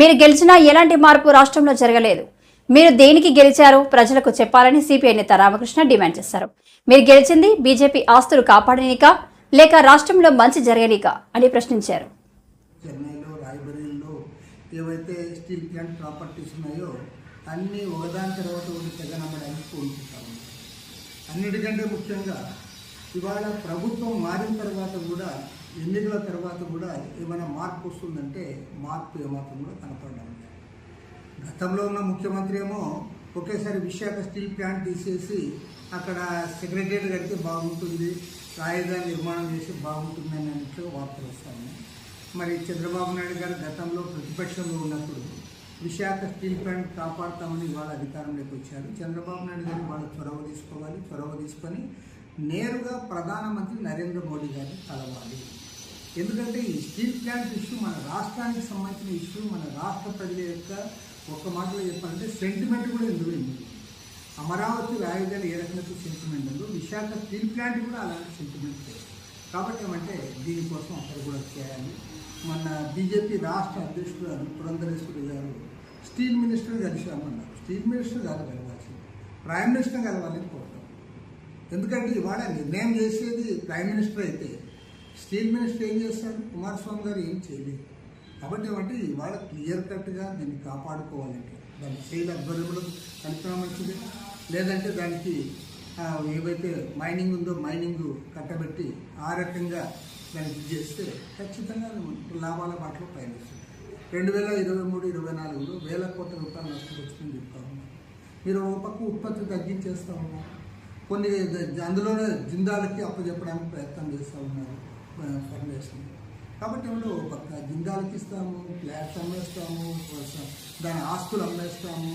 మీరు గెలిచినా ఎలాంటి మార్పు రాష్ట్రంలో జరగలేదు. మీరు దేనికి గెలిచారు ప్రజలకు చెప్పాలని సిపిఐ నేత రామకృష్ణ డిమాండ్ చేశారు. మీరు గెలిచింది బీజేపీ ఆస్తులు కాపాడనిక లేక రాష్ట్రంలో మంచి జరగనిక అని ప్రశ్నించారు. చెన్నైలో రాయబరేలీలో ఏవైతే స్టీల్ ప్లాంట్ ప్రాపర్టీస్ ఉన్నాయో అన్నీ ఒకదాని తర్వాత ఒకటి తెగనమ్మడానికి కోరుకుంటాము అన్నిటికంటే ముఖ్యంగా ఇవాళ ప్రభుత్వం మారిన తర్వాత కూడా ఎన్నికల తర్వాత కూడా ఏమైనా మార్పు వస్తుందంటే మార్పు ఏమాత్రం కూడా కనపడడం గతంలో ఉన్న ముఖ్యమంత్రి ఏమో ఒకేసారి విశాఖ స్టీల్ ప్లాంట్ తీసేసి అక్కడ సెక్రటరీ కడితే బాగుంటుంది రాజధాని నిర్మాణం చేసి బాగుంటుంది అన్నట్లు వార్తలు వస్తాయి. మరి చంద్రబాబు నాయుడు గారు గతంలో ప్రతిపక్షంలో ఉన్నప్పుడు విశాఖ స్టీల్ ప్లాంట్ కాపాడుతామని ఇవాళ అధికారంలోకి వచ్చారు. చంద్రబాబు నాయుడు గారు వాళ్ళు చొరవ తీసుకోవాలి చొరవ తీసుకొని నేరుగా ప్రధానమంత్రి నరేంద్ర మోడీ గారిని కలవాలి. ఎందుకంటే ఈ స్టీల్ ప్లాంట్ ఇష్యూ మన రాష్ట్రానికి సంబంధించిన ఇష్యూ మన రాష్ట్ర ప్రజల యొక్క ఒక మాటలో చెప్పాలంటే సెంటిమెంట్ కూడా ఇందులో ఉంది అమరావతి రాజధాని ఏ రకమైన సెంటిమెంట్ ఉందో విశాఖ స్టీల్ ప్లాంట్ కూడా అలాంటి సెంటిమెంట్ లేదు. కాబట్టి ఏమంటే దీనికోసం అక్కడ కూడా చేయాలి. మన బీజేపీ రాష్ట్ర అధ్యక్షుడు గారు పురంధరేశ్వరి గారు స్టీల్ మినిస్టర్ కలిసామన్నారు స్టీల్ మినిస్టర్ గారు కలవాల్సింది. ప్రైమ్ మినిస్టర్ కలవాలని కోరుతారు ఎందుకంటే ఇవాళ నిర్ణయం చేసేది ప్రైమ్ మినిస్టర్ అయితే స్టీల్ మినిస్టర్ ఏం చేస్తారు? కుమారస్వామి గారు ఏం చేయలేదు. కాబట్టి ఏమంటే ఇవాళ క్లియర్ కట్గా దీన్ని కాపాడుకోవాలంటే దాని సైడ్ అబ్జర్వబుల్ కనుక్కున్నా మంచిది. లేదంటే దానికి ఏవైతే మైనింగ్ ఉందో మైనింగ్ కట్టబెట్టి ఆ రకంగా దానికి చేస్తే ఖచ్చితంగా లాభాల బాటలో పయనిస్తుంది. రెండు వేల ఇరవై మూడు ఇరవై నాలుగులో వేల కోట్ల రూపాయలు నష్టం వచ్చిందని చెప్తా ఉన్నాం మీరు ఒక పక్క ఉత్పత్తి తగ్గించేస్తా ఉన్నాం కొన్ని అందులోనే జిందాలకి అప్పచెప్పడానికి ప్రయత్నం చేస్తూ ఉన్నారు ఫౌండేషన్. కాబట్టి ఏమిటో పక్క జిందాలకి ఇస్తాము ఫ్లాట్స్ అమ్మేస్తాము దాని ఆస్తులు అమ్మేస్తాము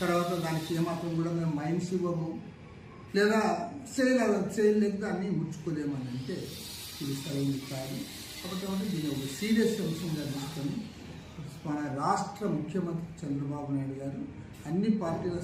తర్వాత దానికి ఏమాత్రం కూడా మేము మైండ్స్ ఇవ్వము లేదా సేల్ సేల్ లేదు దాన్ని ముచ్చుకోలేమని అంటే ఇది సరైనది కాదు కాబట్టి ఏమంటే దీన్ని ఒక సీరియస్ అంశంగా తీసుకొని మన రాష్ట్ర ముఖ్యమంత్రి చంద్రబాబు నాయుడు గారు అన్ని పార్టీల